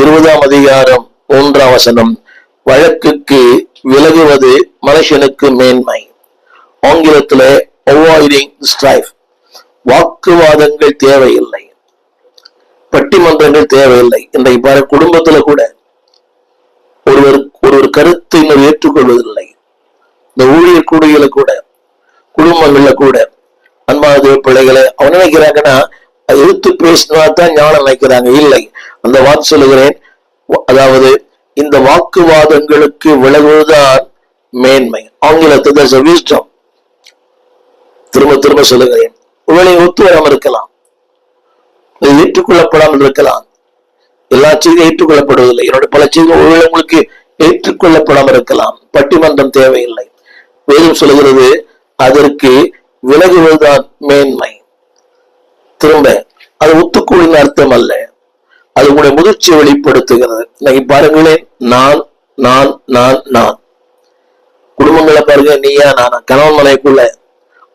இருபதாம் அதிகாரம் மூன்றாம் வசனம். வழக்குக்கு விலகுவது மனுஷனுக்கு மேன்மை. ஆங்கிலத்துல அவாய்டிங் ஸ்ட்ரைஃப் வாக்குவாதங்கள் தேவையில்லை. பட்டிமன்றங்கள் தேவையில்லை. இன்றைக்கு பாரு குடும்பத்துல கூட ஒருவர் ஒருவர் கருத்தை இன்னொரு ஏற்றுக்கொள்வதில்லை. இந்த ஊழியர் கூடையில கூட குடும்பங்கள்ல கூட அன்பான பிள்ளைகளை அவன் நினைக்கிறாங்கன்னா அதை எதிர்த்து பேசினா தான் ஞானம் நினைக்கிறாங்க. இல்லை. அந்த வாக்கு சொல்லுகிறேன். அதாவது இந்த வாக்குவாதங்களுக்கு விலகுவதுதான் மேன்மை. ஆங்கிலத்தை wisdom. திரும்ப திரும்ப சொல்லுகிறேன். ஒருவேளை ஒத்து வராமல் இருக்கலாம். இது ஏற்றுக்கொள்ளப்படாமல் இருக்கலாம். எல்லா செய்தியும் ஏற்றுக்கொள்ளப்படுவதில்லை. என்னோட பல செய்திகள் ஒருவேளை உங்களுக்கு ஏற்றுக்கொள்ளப்படாமல் இருக்கலாம். பட்டிமன்றம் தேவையில்லை. வேதம் சொல்லுகிறது அதற்கு விலகுவதுதான் மேன்மை. திரும்ப அது ஒத்துக்கொள்ளின் அர்த்தம் அல்ல. அது உங்களுடைய முதிர்ச்சியை வெளிப்படுத்துகிறது. இன்னைக்கு பாருங்களேன் நான் நான் நான் நான். குடும்பங்களை பாருங்க நீயா நானா கணவன் மனைக்குள்ள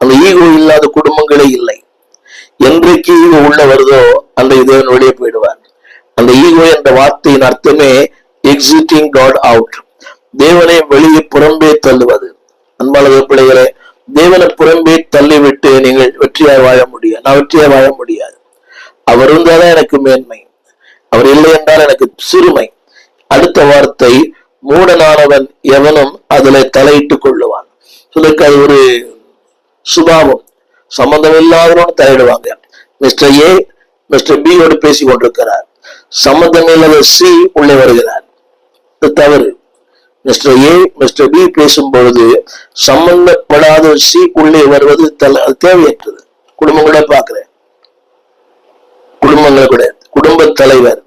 அந்த ஈகோ இல்லாத குடும்பங்களே இல்லை. என்றைக்கு ஈகோ உள்ள வருதோ அந்த தேவன் வெளியே போயிடுவார். அந்த ஈகோ என்ற வார்த்தையின் அர்த்தமே எக்ஸிட்டிங் காட் அவுட் தேவனை வெளியே புறம்பே தள்ளுவது. அன்பாளது பிள்ளைகளே தேவனை புறம்பே தள்ளிவிட்டு நீங்கள் வெற்றியாய் வாழ முடியாது. நான் வெற்றியாய் வாழ முடியாது. அவர் இருந்தாதான் எனக்கு மேன்மை. அவர் இல்லை என்றால் எனக்கு சிறுமை. அடுத்த வார்த்தை மூடனானவன் எவனும் அதில் தலையிட்டுக் கொள்ளுவான். இதற்கு அது ஒரு சுபாவம். சம்பந்தம் இல்லாதவனும் தலையிடுவாங்க. மிஸ்டர் ஏ மிஸ்டர் பி யோடு பேசி கொண்டிருக்கிறார். சம்பந்தம் இல்லாத சி உள்ளே வருகிறார். இது தவறு. மிஸ்டர் ஏ மிஸ்டர் பி பேசும் பொழுது சம்பந்தப்படாத சி உள்ளே வருவது தல- தேவையற்றது. குடும்பங்கள பார்க்கிறேன். குடும்பங்களை கூட. தலைவர்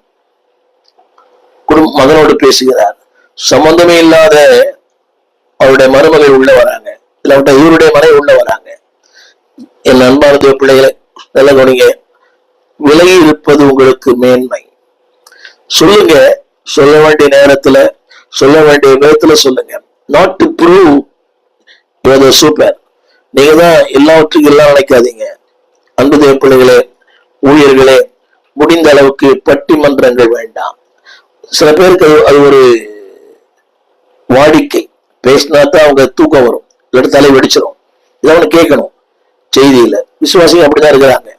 குடும்ப மகனோடு பேசுகிறார். சம்பந்தமே இல்லாத அவருடைய மருமகள் உள்ள வராங்க. இல்லாவிட்ட இவருடைய மனை உள்ள வராங்க. என் அன்பான பிள்ளைகளை நல்ல கவனிங்க. விலகி இருப்பது உங்களுக்கு மேன்மை. சொல்லுங்க சொல்ல வேண்டிய நேரத்துல சொல்ல வேண்டிய விதத்துல சொல்லுங்க. Not to prove you super நீங்க தான் எல்லாவற்றுக்கும் எல்லாம் நினைக்காதீங்க. அன்பு தேவ பிள்ளைகளே ஊழியர்களே முடிந்த அளவுக்கு பட்டிமன்றங்கள் வேண்டாம். சில பேருக்கு அது- ஒரு வாடிக்கை. பேசினா தான் அவங்க தூக்கம் வரும். இல்லாட்டி தலை வெடிச்சிடும் இதை அவனு கேட்கணும். செய்தியில. விசுவாசிங்க அப்படிதான் இருக்கிறாங்க.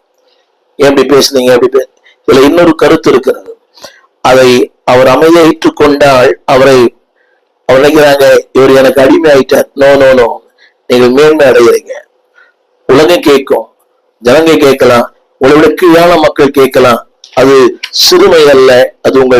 ஏன் இப்படி பேசுனீங்க? அப்படி பே இதுல இன்னொரு கருத்து இருக்கிறது. அதை அவர் அமைதியை ஏற்றுக்கொண்டால் அவரை அவர் நினைக்கிறாங்க இவர் எனக்கு அடிமை ஆயிட்டார் நோ நோ நோ. நீங்கள் மேன்மை அடைகிறீங்க. உலகம் கேட்கும். ஜனங்க கேட்கலாம். உங்களை விட கீழான மக்கள் கேட்கலாம். அது சிறுமை அல்ல அது உங்கள்